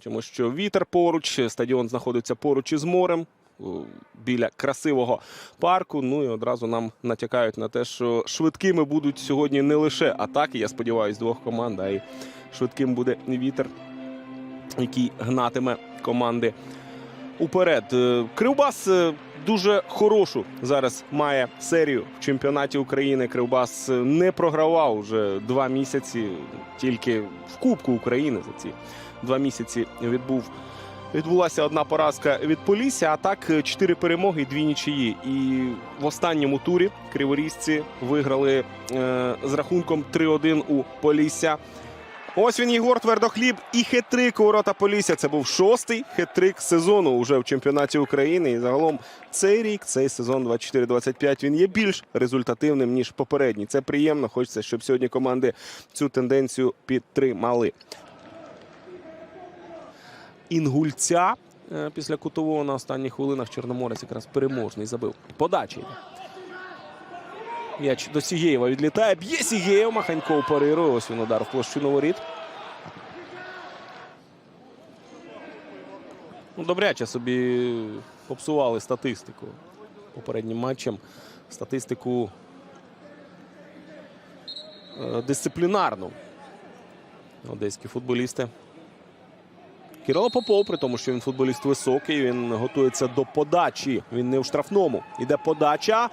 Бачимо, що вітер поруч, стадіон знаходиться поруч із морем. Біля красивого парку. Ну і одразу нам натякають на те, що швидкими будуть сьогодні не лише атаки, я сподіваюся, двох команд, а й швидким буде вітер, який гнатиме команди уперед. Е, Кривбас е, дуже хорошу зараз має серію в чемпіонаті України. Кривбас е, не програвав вже два місяці, тільки в Кубку України за ці два місяці відбув. Відбулася одна поразка від Полісся, а так е, чотири перемоги і дві нічиї. І в останньому турі криворізці виграли е, з рахунком 3-1 у Полісся. Ось він Єгор Твердохліб і хет-трик у ворота Полісся. Це був шостий хет-трик сезону уже в чемпіонаті України. І загалом цей рік, цей сезон 24-25, він є більш результативним ніж попередній. Це приємно. Хочеться, щоб сьогодні команди цю тенденцію підтримали. Інгульця е, після кутового на останніх хвилинах Чорноморець якраз переможний забив. Подача. М'яч до Сігєєва відлітає. Б'є Сігєєв. Маханьков парирує. Ось він удар в площину воріт. Ну, добряче собі попсували статистику попереднім матчем. Статистику е, дисциплінарну. Одеські футболісти. Кирило Попов, при тому, що він футболіст високий, він готується до подачі. Він не в штрафному. Іде подача.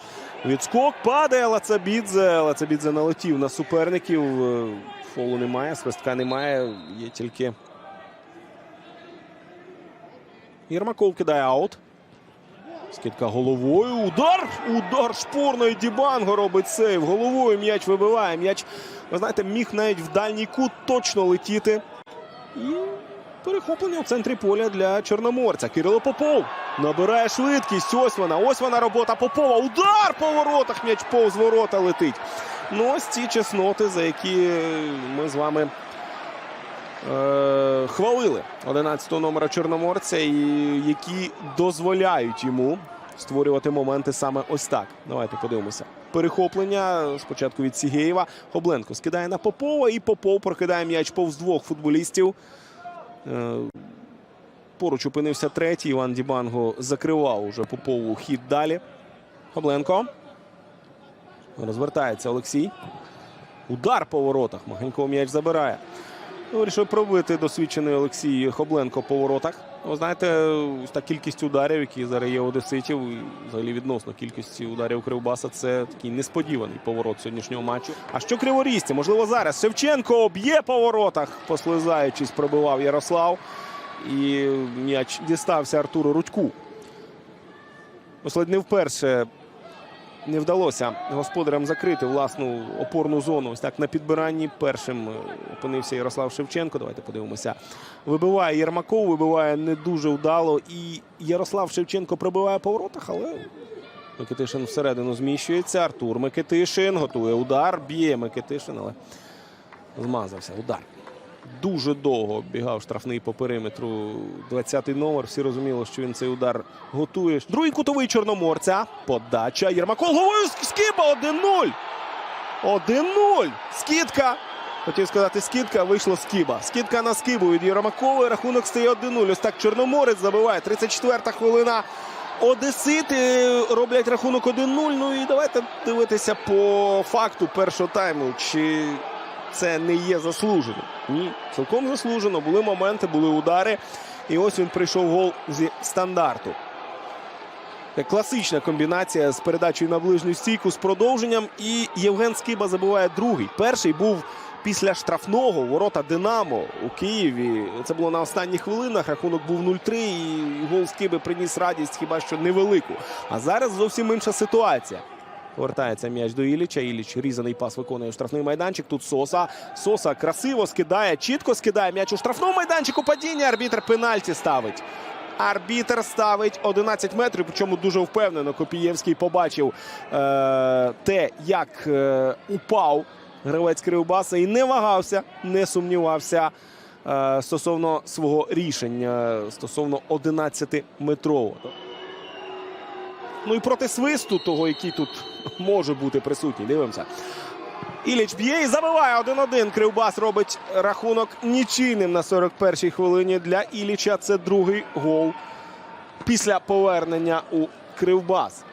Відскок падає Лацабідзе. Лацабідзе налетів на суперників. Е, Фолу немає, свистка немає. Є тільки. Єрмаков кидає аут. Скидка головою. Удар! Удар шпорної Дібанго робить сейв. Головою м'яч вибиває. М'яч, ви знаєте, міг навіть в дальній кут точно летіти. І перехоплення в центрі поля для Чорноморця. Кирило Попов набирає швидкість. Ось вона. Ось вона робота Попова. Удар по воротах. М'яч повз ворота летить. Ну, ось ці чесноти, за які ми з вами е, хвалили 11-го номера Чорноморця, і які дозволяють йому створювати моменти саме ось так. Давайте подивимося. Перехоплення спочатку від Сігєєва. Хобленко скидає на Попова, і Попов прокидає м'яч повз двох футболістів. Е, Поруч опинився третій. Іван Дібанго закривав уже Попову хід далі. Хабленко. Розвертається Олексій. Удар по воротах. Маганько м'яч забирає. Ну, Вирішив пробити досвідчений Олексій Хобленко по воротах. Ви знаєте, ось та кількість ударів, які зараз є у одеситів, взагалі відносно кількості ударів Кривбаса, це такий несподіваний поворот сьогоднішнього матчу. А що криворізці? Можливо, зараз Шевченко б'є по воротах, послизаючись, пробивав Ярослав. І м'яч дістався Артуру Рудьку. Ось ледь не вперше не вдалося господарям закрити власну опорну зону. Ось так на підбиранні першим е, опинився Ярослав Шевченко. Давайте подивимося. Вибиває Єрмаков, вибиває не дуже вдало. І Ярослав Шевченко пробиває по воротах, але Микитишин всередину зміщується. Артур Микитишин готує удар. Б'є Микитишин, але змазався. Удар. Дуже довго бігав штрафний по периметру 20-й номер. Всі розуміли, що він цей удар готує. Другий кутовий чорноморця. Подача. Єрмаков головою Скіба 1-0. 1-0. Скидка. Хотів сказати, скидка, вийшло скіба. Скидка на скибу від Єрмакова. Рахунок стає 1-0. Ось так Чорноморець забиває. 34-та хвилина. Одесити роблять рахунок 1-0. Ну і давайте дивитися по факту першого тайму. Чи це не є заслужено? Ні, цілком заслужено. Були моменти, були удари. І ось він прийшов гол зі стандарту. Класична комбінація з передачею на ближню стійку з продовженням. І Євген Скиба забиває другий. Перший був після штрафного ворота Динамо у Києві. Це було на останніх хвилинах. Рахунок був 0-3. І гол Скиби приніс радість хіба що невелику. А зараз зовсім інша ситуація. Повертається м'яч до Іліча. Іліч різаний пас виконує в штрафний майданчик. Тут Соса. Соса красиво скидає, чітко скидає м'яч у штрафному майданчику. Падіння. Арбітр пенальті ставить. Арбітер ставить 11 метрів. Причому дуже впевнено. Копієвський побачив е, те, як е, упав гравець Кривбаса і не вагався, не сумнівався е, стосовно свого рішення стосовно 11-метрового. Ну і проти свисту, того, який тут може бути присутній. Дивимося. Іліч б'є і забиває 1-1. Кривбас робить рахунок нічийним на 41-й хвилині. Для Іліча це другий гол після повернення у Кривбас.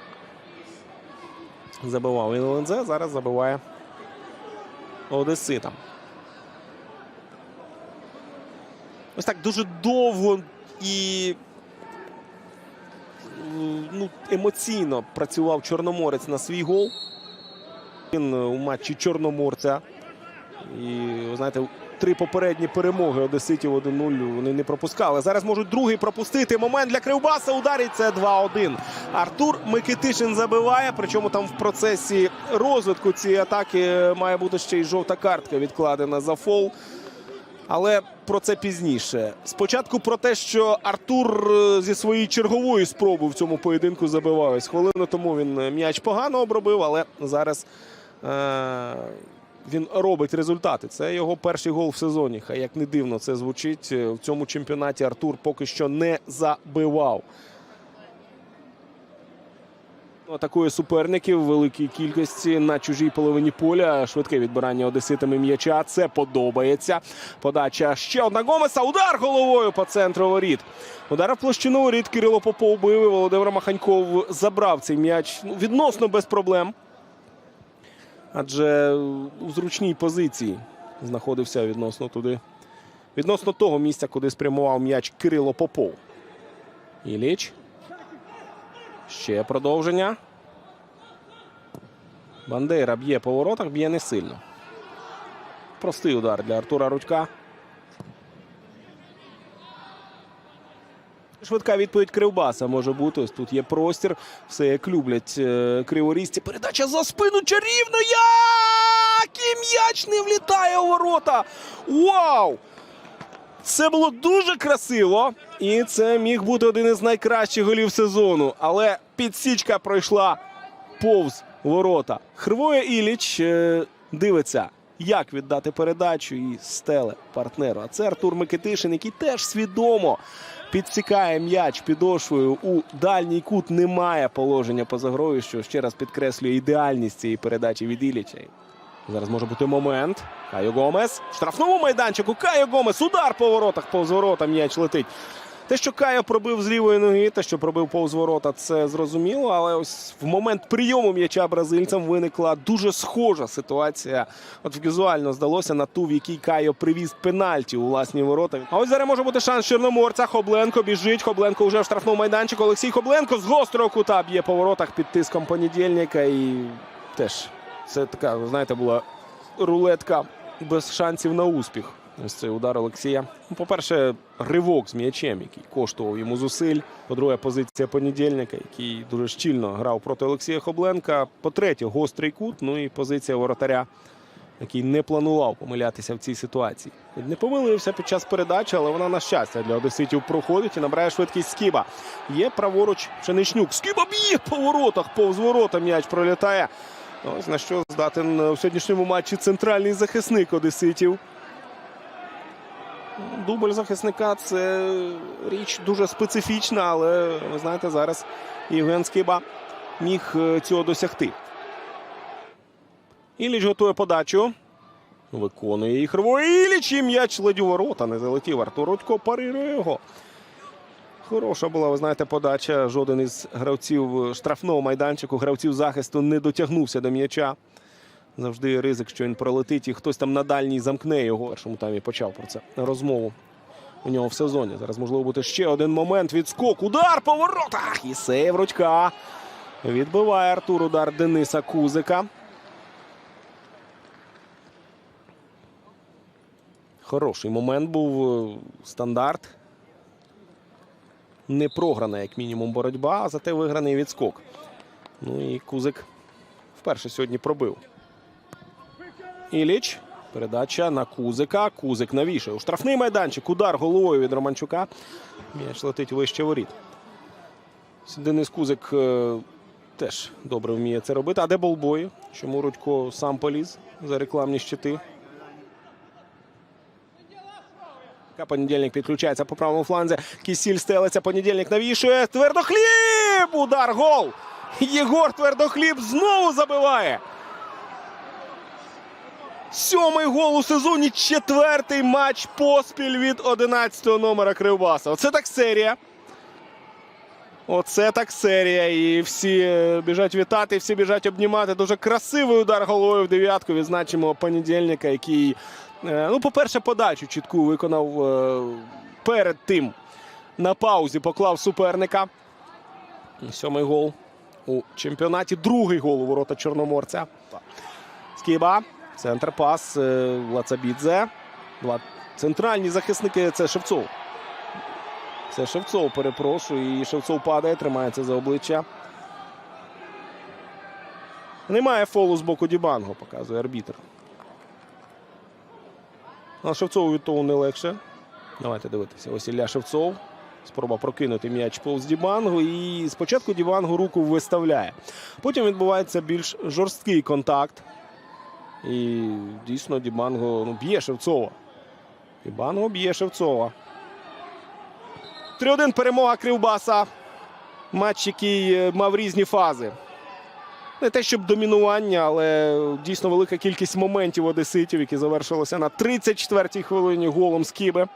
Забивав він ЛНЗ, зараз забиває Одеситам. Ось так дуже довго і ну, емоційно працював Чорноморець на свій гол. Він у матчі Чорноморця. І, ви знаєте, три попередні перемоги Одеситів 1-0 вони не пропускали. Зараз можуть другий пропустити. Момент для Кривбаса. Ударить це 2-1. Артур Микитишин забиває. Причому там в процесі розвитку цієї атаки має бути ще й жовта картка відкладена за фол. Але про це пізніше. Спочатку про те, що Артур е, зі своєї чергової спроби в цьому поєдинку забивав. Хвилину тому він е, м'яч погано обробив, але зараз е- він робить результати. Це його перший гол в сезоні. Хай як не дивно це звучить. е, В цьому чемпіонаті Артур поки що не забивав. Атакує суперників великій кількості на чужій половині поля. Швидке відбирання одеситами м'яча. Це подобається. Подача ще одна Гомеса. Удар головою по центру воріт. Удар в площину воріт. Кирило Попов бив. Володимир Маханьков забрав цей м'яч ну, відносно без проблем. Адже у зручній позиції знаходився відносно туди. Відносно того місця, куди спрямував м'яч Кирило Попов. Іліч. Ще продовження. Бандера б'є по воротах, б'є не сильно. Простий удар для Артура Рудька. Швидка відповідь Кривбаса може бути. Ось тут є простір. Все як люблять е, криворізці. Передача за спину чарівно. Як! І м'яч не влітає у ворота. Вау! Це було дуже красиво, і це міг бути один із найкращих голів сезону. Але підсічка пройшла повз ворота. Хрвоє Іліч е, дивиться, як віддати передачу і стеле партнеру. А це Артур Микитишин, який теж свідомо підсікає м'яч підошвою у дальній кут. Немає положення поза грою, що ще раз підкреслює ідеальність цієї передачі від Іліча. Зараз може бути момент. Кайо Гомес. В штрафному майданчику. Кайо Гомес. Удар по воротах. Повз ворота м'яч летить. Те, що Кайо пробив з лівої ноги, те, що пробив повз ворота, це зрозуміло. Але ось в момент прийому м'яча бразильцям виникла дуже схожа ситуація. От візуально здалося на ту, в якій Кайо привіз пенальті у власні ворота. А ось зараз може бути шанс Чорноморця. Хобленко біжить. Хобленко вже в штрафному майданчику. Олексій Хобленко з гострого кута б'є по воротах під тиском понедільника. І теж це така, ви знаєте, була рулетка без шансів на успіх. Ось цей удар Олексія. Ну, По-перше, ривок з м'ячем, який коштував йому зусиль. По-друге, позиція понедільника, який дуже щільно грав проти Олексія Хобленка. По-третє, гострий кут. Ну і позиція воротаря, який не планував помилятися в цій ситуації. Не помилився під час передачі, але вона на щастя для одеситів проходить і набирає швидкість Скіба. Є праворуч Пшеничнюк. Скіба б'є по воротах, повз ворота м'яч пролітає. Ось на що здатен у сьогоднішньому матчі центральний захисник Одеситів. Дубль захисника це річ дуже специфічна, але ви знаєте, зараз Євген Скиба міг е, цього досягти. Іліч готує подачу. Виконує рвоє Іліч і м'яч ледь у ворота. Не залетів. Артур Рудько парирує його. Хороша була, ви знаєте, подача. Жоден із гравців штрафного майданчику, гравців захисту не дотягнувся до м'яча. Завжди ризик, що він пролетить і хтось там на дальній замкне його. В першому таймі почав про це розмову у нього в сезоні. Зараз можливо бути ще один момент. Відскок. Удар по воротах. І сейв Рудька. Відбиває Артур удар Дениса Кузика. Хороший момент був е, стандарт. Не програна, як мінімум, боротьба, а зате виграний відскок. Ну і Кузик вперше сьогодні пробив. Іліч. Передача на Кузика. Кузик навішує. У штрафний майданчик. Удар головою від Романчука. М'яч летить вище воріт. Денис Кузик е, теж добре вміє це робити. А де болбой? Чому Рудько сам поліз за рекламні щити? Понедільник підключається по правому фланзі. Кісіль стелиться. Понедільник навішує. Твердохліб! Удар гол! Єгор Твердохліб знову забиває. Сьомий гол у сезоні. Четвертий матч поспіль від 11-го номера Кривбаса. Оце так серія. Оце так серія. І всі е, біжать вітати, всі біжать обнімати. Дуже красивий удар головою в дев'ятку. Відзначимо понедільника, який, ну, по-перше, подачу чітку виконав е, перед тим. На паузі поклав суперника. Сьомий гол у чемпіонаті. Другий гол у ворота Чорноморця. Скіба. Центр пас. е, Лацабідзе. Два центральні захисники це Шевцов. Це Шевцов, перепрошую. І Шевцов падає, тримається за обличчя. Немає фолу з боку Дібанго, показує арбітр. А Шевцову від того не легше. Давайте дивитися. Ось Ілля Шевцов. Спроба прокинути м'яч повз Дібангу. І спочатку Дібангу руку виставляє. Потім відбувається більш жорсткий контакт. І дійсно Дібанго ну, б'є Шевцова. Дібанго б'є Шевцова. 3-1 перемога Кривбаса. Матч, який е, мав різні фази. Не те, щоб домінування, але дійсно велика кількість моментів одеситів, які завершилися на 34-й хвилині голом Скіби.